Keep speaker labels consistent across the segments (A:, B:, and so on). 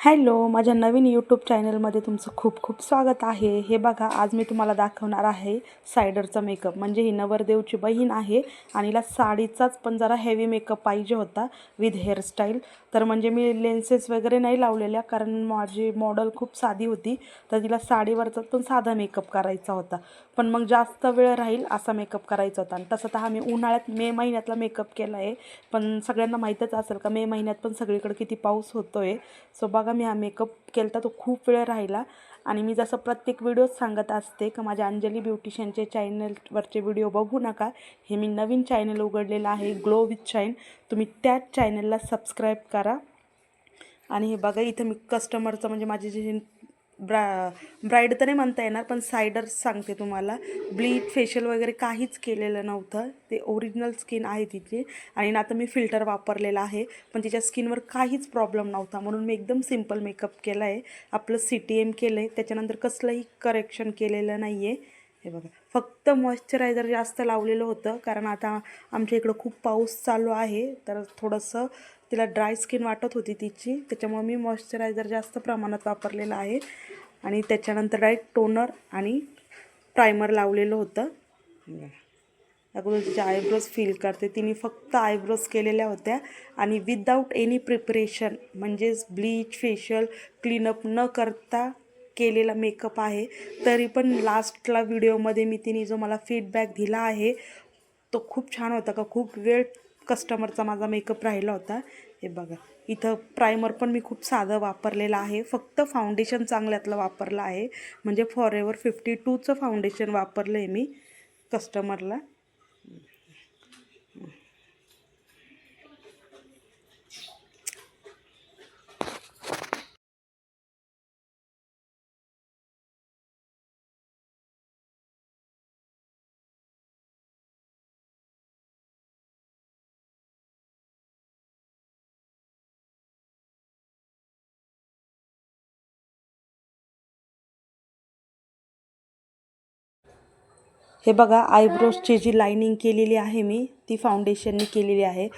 A: Hello माझ्या नवीन YouTube चॅनलमध्ये तुमचं खूप खूप स्वागत आहे. हे बघा आज मी तुम्हाला दाखवणार आहे सायडरचा मेकअप म्हणजे ही नवरदेवची बहीण आहे आणि हिला साडीचाच पण जरा हेवी मेकअप पाहिजे होता विथ हेअरस्टाईल तर म्हणजे मी लेन्सेस वगैरे नाही लावलेल्या कारण माझी मॉडल खूप साधी होती तर तिला साडीवरचा पण साधा मेकअप करायचा होता. पण मग जास्त वेळ राहील असा मेकअप करायचा होता. आणि तसं तर हा मी उन्हाळ्यात मे महिन्यातला मेकअप केला आहे पण सगळ्यांना माहीतच असेल का मे महिन्यात पण सगळीकडे किती पाऊस होतो आहे सो बघा मी हा मेकअप केला होता तो खूप वेळ राहिला. आणि मी जसं प्रत्येक व्हिडिओत सांगत असते का माझ्या अंजली ब्युटिशियनचे चॅनलवरचे व्हिडिओ बघू नका. हे मी नवीन चॅनल उघडलेलं आहे ग्लो विथ शाईन तुम्ही त्याच चॅनलला सबस्क्राईब करा. आणि हे बघा इथं मी कस्टमरचं म्हणजे माझे जे ब्रा ब्राईड तर नाही म्हणता येणार पण सायडर सांगते तुम्हाला. ब्लीच फेशियल वगैरे काहीच केलेलं नव्हतं. ते ओरिजिनल स्किन आहे तिची. आणि आता मी फिल्टर वापरलेला आहे. पण तिच्या स्किनवर काहीच प्रॉब्लेम नव्हता. म्हणून मी एकदम सिंपल मेकअप केला आहे आपलं सी टी एम केलं आहे त्याच्यानंतर कसलंही करेक्शन केलेलं नाही आहे हे बघा. फक्त मॉइश्चरायझर जास्त लावलेलं होतं. कारण आता आमच्या इकडं खूप पाऊस चालू आहे. तर थोडंसं तिला ड्राय स्किन वाटत होती तिची त्याच्यामुळे मी मॉइश्चरायझर जास्त प्रमाणात वापरलेलं आहे. आणि त्याच्यानंतर डायरेक्ट टोनर आणि प्रायमर लावलेलं होतं. अगोदर तिच्या आयब्रोज फील करते. तिने फक्त आयब्रोज केलेल्या होत्या. आणि विदाऊट एनी प्रिपरेशन म्हणजेच ब्लीच फेशियल क्लीनअप न करता केलेला मेकअप आहे. तरी पण लास्टला व्हिडिओमध्ये मी तिने जो मला फीडबॅक दिला आहे तो खूप छान होता का? खूप वेळ कस्टमरचा माझा मेकअप राहिला होता. हे बघा इथं प्रायमर पण मी खूप साधं वापरलेलं आहे. फक्त फाउंडेशन चांगल्यातलं वापरलं आहे. म्हणजे फॉर एवर फिफ्टी टूचं फाउंडेशन वापरलं आहे मी कस्टमरला हे बघा आयब्रोजची जी लायनिंग केलेली आहे मी ती फाउंडेशननी केलेली आहे.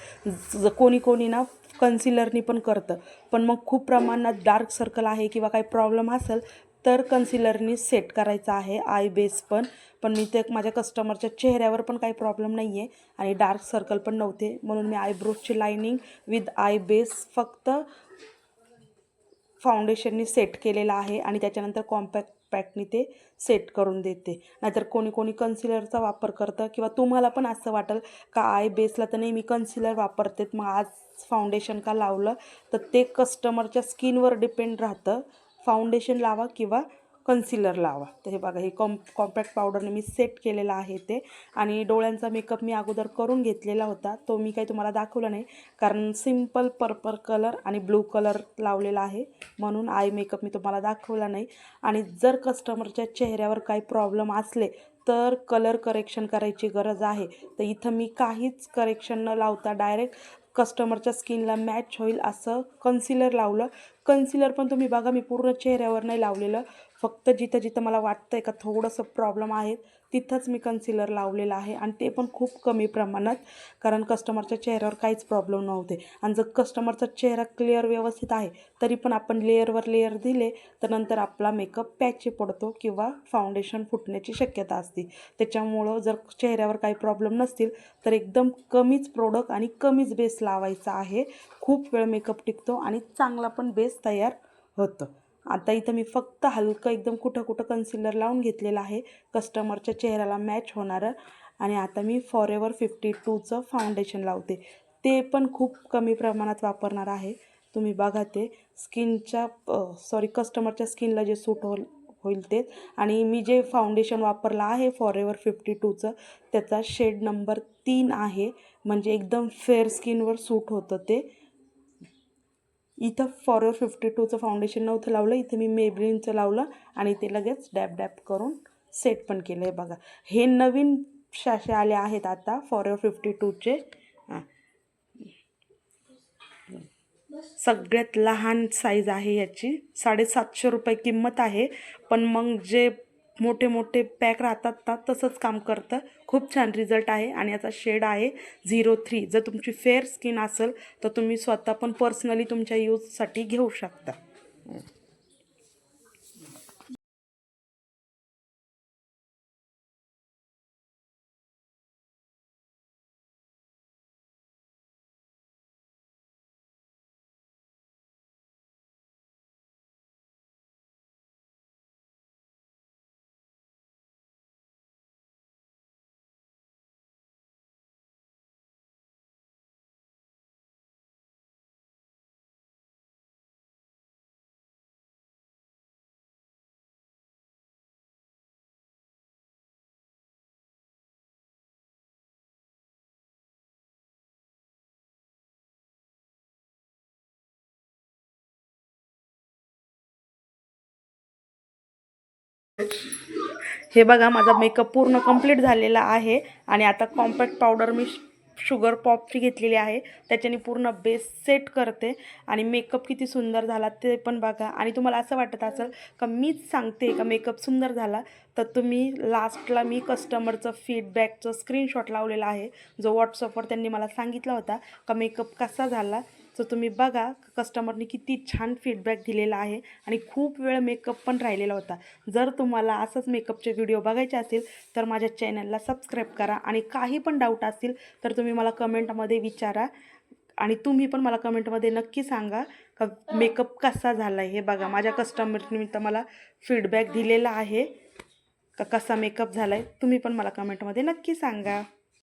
A: ज कोणी कोणी ना कन्सिलरनी पण करतं. पण मग खूप प्रमाणात डार्क सर्कल आहे किंवा काही प्रॉब्लेम असेल तर कन्सिलरनी सेट करायचं आहे आय बेस पण. पण मी ते माझ्या कस्टमरच्या चेहऱ्यावर पण काही प्रॉब्लेम नाही आहे आणि डार्क सर्कल पण नव्हते. म्हणून मी आयब्रोजची लायनिंग विथ आय बेस फक्त फाउंडेशननी सेट केलेलं आहे आणि त्याच्यानंतर कॉम्पॅक्ट पॅकनी ते सेट करून देते. नाहीतर कोणी कोणी कन्सिलरचा वापर करतं किंवा तुम्हाला पण असं वाटेल का आय बेसला तर नेहमी कन्सिलर वापरतेत. मग आज फाउंडेशन का लावलं? तर ते कस्टमरच्या स्किनवर डिपेंड राहतं. फाउंडेशन लावा किंवा कन्सिलर लावा. तर हे बघा हे कॉम कॉम्पॅक्ट पावडरने मी सेट केलेला आहे ते. आणि डोळ्यांचा मेकअप मी अगोदर करून घेतलेला होता. तो मी काही तुम्हाला दाखवला नाही. कारण सिंपल पर्पल कलर आणि ब्लू कलर लावलेला आहे. म्हणून आय मेकअप मी तुम्हाला दाखवला नाही. आणि जर कस्टमरच्या चेहऱ्यावर काही प्रॉब्लेम असले तर कलर करेक्शन करायची गरज आहे. तर इथं मी काहीच करेक्शन न लावता डायरेक्ट कस्टमरच्या स्किनला मॅच होईल असं कन्सिलर लावलं. कन्सिलर पण तुम्ही बघा मी पूर्ण चेहऱ्यावर नाही लावलेलं. फक्त जिथं जिथं मला वाटतं आहे का थोडंसं प्रॉब्लेम आहे तिथंच मी कन्सिलर लावलेलं आहे आणि ते पण खूप कमी प्रमाणात कारण कस्टमरच्या चेहऱ्यावर काहीच प्रॉब्लेम नव्हते. आणि जर कस्टमरचा चेहरा क्लिअर व्यवस्थित आहे तरी पण आपण लेअरवर लेअर दिले तर नंतर आपला मेकअप पॅची पडतो किंवा फाउंडेशन फुटण्याची शक्यता असते. त्याच्यामुळं जर चेहऱ्यावर काही प्रॉब्लेम नसतील तर एकदम कमीच प्रोडक्ट आणि कमीच बेस लावायचा आहे. खूप वेळ मेकअप टिकतो आणि चांगला पण बेस तयार होतं. आता इथं मी फक्त हलकं एकदम कुठं कुठं कन्सिलर लावून घेतलेलं आहे. कस्टमरच्या चेहऱ्याला मॅच होणारं. आणि आता मी फॉर एवर फिफ्टी टूचं फाउंडेशन लावते. ते पण खूप कमी प्रमाणात वापरणार आहे. तुम्ही बघा ते. स्किनच्या सॉरी कस्टमरच्या स्किनला जे सूट होईल होईल ते. आणि मी जे फाउंडेशन वापरलं आहे फॉर एवर फिफ्टी टूचं त्याचा शेड नंबर तीन आहे. म्हणजे एकदम फेअर स्किनवर सूट होतं ते. इथं फॉर फिफ्टी टूचं फाउंडेशन नव्हतं लावलं इथं मी मेब्रिनचं लावलं आणि ते लगेच डॅब डॅप करून सेट पण केलं. आहे बघा हे नवीन शाशे आले आहेत आता फॉर फिफ्टी टूचे सगळ्यात लहान साईज आहे याची. साडेसातशे रुपये किंमत आहे. पण मग जे मोठे मोठे पॅक राहतात ना तसंच काम करतं. खूप छान रिझल्ट आहे आणि याचा शेड आहे झिरो थ्री. जर तुमची फेअर स्किन असेल तर तुम्ही स्वतः पण पर्सनली तुमच्या यूजसाठी घेऊ शकता. हे बघा माझा मेकअप पूर्ण कंप्लीट झालेला आहे. आणि आता कॉम्पॅक्ट पावडर मी शुगर पॉपची घेतलेली आहे. त्याच्याने पूर्ण बेस सेट करते. आणि मेकअप किती सुंदर झाला ते पण बघा. आणि तुम्हाला असं वाटत असेल का मीच सांगते का मेकअप सुंदर झाला? तर तुम्ही लास्टला मी कस्टमरचं फीडबॅकचं स्क्रीनशॉट लावलेला आहे. जो व्हॉट्सअपवर त्यांनी मला सांगितला होता का मेकअप कसा झाला? सो तुम्ही बघा कस्टमरनी किती छान फीडबॅक दिलेला आहे आणि खूप वेळ मेकअप पण राहिलेला होता. जर तुम्हाला असंच मेकअपचे व्हिडिओ बघायचे असेल तर माझ्या चॅनलला सबस्क्राईब करा आणि काही पण डाऊट असतील तर तुम्ही मला कमेंटमध्ये विचारा आणि तुम्ही पण मला कमेंटमध्ये नक्की सांगा का मेकअप कसा झाला आहे हे बघा माझ्या कस्टमरनी तर मला फीडबॅक दिलेला आहे का कसा मेकअप झाला आहे तुम्ही पण मला कमेंटमध्ये नक्की सांगा.